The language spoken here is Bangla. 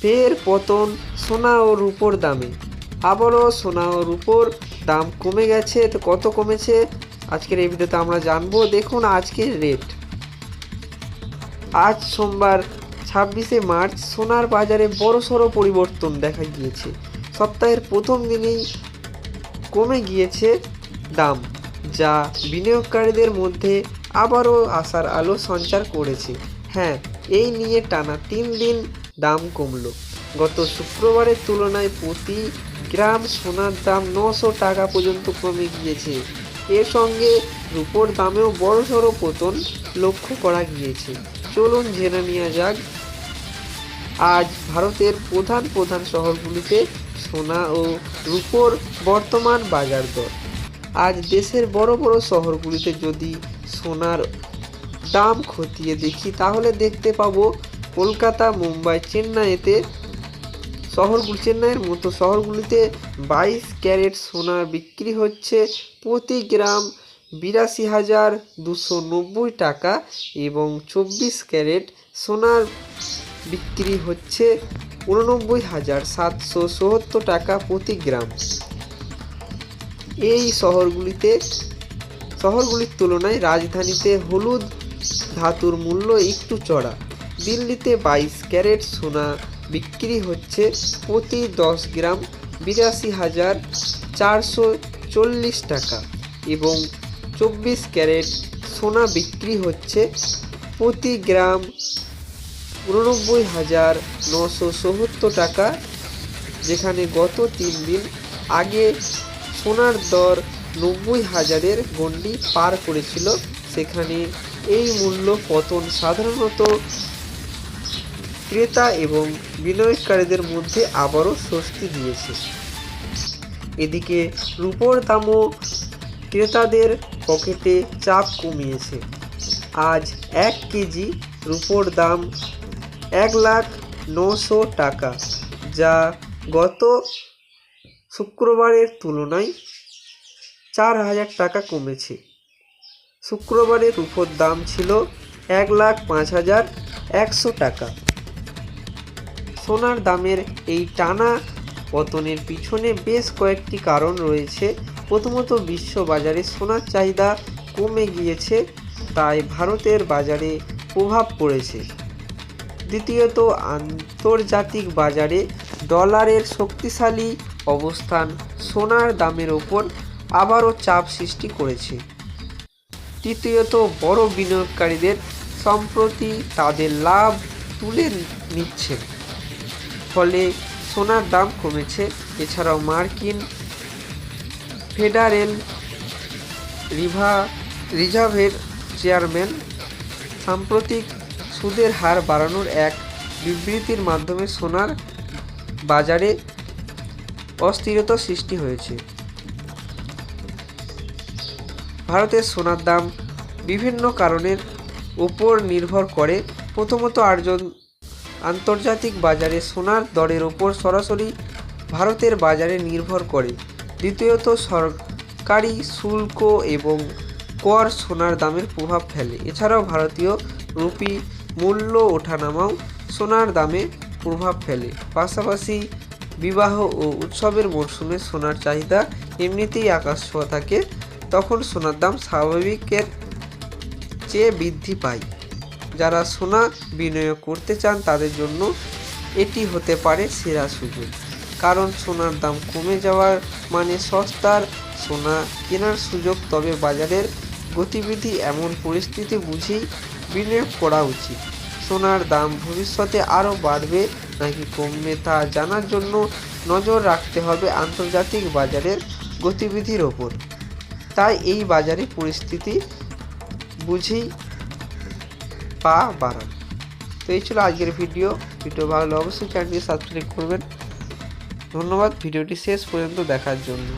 ফের পতন সোনা ও রূপোর দামে। আবারও সোনা ও রূপোর দাম কমে গেছে, তো কত কমেছে? আজকের এই ভিডিওতে আমরা জানব। দেখুন আজকের রেট আজ সোমবার ছাব্বিশে মার্চ, সোনার বাজারে বড়সড় পরিবর্তন দেখা গিয়েছে। সপ্তাহের প্রথম দিনেই কমে গিয়েছে দাম, যা বিনিয়োগকারীদের মধ্যে আবারও আসার আলো সঞ্চার করেছে। হ্যাঁ এই নিয়ে টানা তিন দিন দাম কমলো। গত শুক্রবারের তুলনায় প্রতি গ্রাম সোনার দাম নশো টাকা পর্যন্ত কমে গিয়েছে। এর সঙ্গে রূপোর দামেও বড়সড় পতন লক্ষ্য করা গিয়েছে। চলুন জেনে নেওয়া যাক। আজ ভারতের প্রধান প্রধান শহরগুলিতে সোনা ও রূপোর বর্তমান বাজার দর। আজ দেশের বড় বড় শহরগুলিতে যদি সোনার দাম খতিয়ে দেখি, তাহলে দেখতে পাবো কলকাতা, মুম্বাই, চেন্নাইতে, শহরগুলি, চেন্নাইয়ের মতো শহরগুলিতে বাইশ ক্যারেট সোনা বিক্রি হচ্ছে প্রতি গ্রাম বিরাশি হাজার দুশো নব্বই টাকা এবং চব্বিশ ক্যারেট সোনার বিক্রি হচ্ছে উননব্বই হাজার সাতশো সত্তর টাকা প্রতি গ্রাম। এই শহরগুলিতে, শহরগুলির তুলনায় রাজধানীতে হলুদ ধাতুর মূল্য একটু চড়া। দিল্লিতে বাইশ ক্যারেট সোনা বিক্রি হচ্ছে প্রতি দশ গ্রাম বিরাশি হাজার চারশো চল্লিশ টাকা এবং চব্বিশ ক্যারেট সোনা বিক্রি হচ্ছে প্রতি গ্রাম উননব্বই হাজার নশো সত্তর টাকা। যেখানে গত তিন দিন আগে সোনার দর নব্বই হাজারের গণ্ডি পার করেছিল। সেখানে এই মূল্য পতন সাধারণত ক্রেতা এবং বিনিয়োগকারীদের মধ্যে আবারও স্বস্তি দিয়েছে। এদিকে রূপোর দামও ক্রেতাদের পকেটে চাপ কমিয়েছে। আজ এক কেজি রূপোর দাম এক লাখ নশো টাকা, যা গত শুক্রবারের তুলনায় চার হাজার টাকা কমেছে। শুক্রবারে রূপোর দাম ছিল এক লাখ পাঁচ হাজার একশো টাকা। সোনার দামের এই টানা পতনের পিছনে বেশ কয়েকটি কারণ রয়েছে। প্রথমত বিশ্ব বাজারে সোনার চাহিদা কমে গিয়েছে, তাই ভারতের বাজারে প্রভাব পড়েছে। দ্বিতীয়ত, আন্তর্জাতিক বাজারে ডলারের শক্তিশালী অবস্থান সোনার দামের ওপর আবারও চাপ সৃষ্টি করেছে। তৃতীয়ত, বড় বিনিয়োগকারীদের সম্প্রতি তাদের লাভ তুলে নিচ্ছেন ফলে সোনার দাম কমেছে। এছাড়াও মার্কিন ফেডারেল রিভা, রিজার্ভের চেয়ারম্যান সাম্প্রতিক সুদের হার বাড়ানোর এক বিবৃতির মাধ্যমে সোনার বাজারে অস্থিরতা সৃষ্টি হয়েছে। ভারতের সোনার দাম বিভিন্ন কারণের উপর নির্ভর করে। প্রথমত আর্জন আন্তর্জাতিক বাজারে সোনার দরের ওপর সরাসরি ভারতের বাজারে নির্ভর করে। দ্বিতীয়ত, সরকারি শুল্ক এবং কর সোনার দামের প্রভাব ফেলে। এছাড়াও ভারতীয় রুপি মূল্য ওঠানামাও সোনার দামে প্রভাব ফেলে। পাশাপাশি বিবাহ ও উৎসবের মরশুমে সোনার চাহিদা এমনিতেই আকাশ ছোঁয়া থাকে, তখন সোনার দাম স্বাভাবিকের চেয়ে বৃদ্ধি পায়। যারা সোনা বিনিয়োগ করতে চান, তাদের জন্য এটি হতে পারে সেরা সুযোগ। কারণ সোনার দাম কমে যাওয়ার মানে সস্তার সোনা কেনার সুযোগ, তবে বাজারের গতিবিধি এমন পরিস্থিতি বুঝেই বিনিয়োগ করা উচিত। সোনার দাম ভবিষ্যতে আরও বাড়বে নাকি কমবে তা জানার জন্য নজর রাখতে হবে আন্তর্জাতিক বাজারের গতিবিধির ওপর। তাই এই বাজারে পরিস্থিতি বুঝেই পা বাড়ান। তো এই ছিল আজকের ভিডিও। ভিডিও ভালো লাগলে অবশ্যই চ্যানেলটি সাবস্ক্রাইব করবেন। ধন্যবাদ। ভিডিওটি শেষ পর্যন্ত দেখার জন্য।